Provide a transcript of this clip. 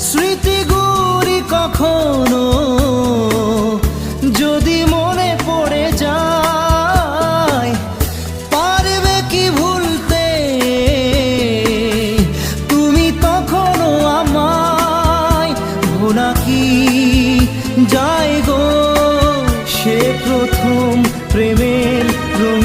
স্মৃতি স্মৃতিগুলি কখনো যদি মনে পড়ে যায়, পারবে কি ভুলতে? তুমি তখনও আমায় ভোলা কি যায় গো? সে প্রথম প্রেমের রোম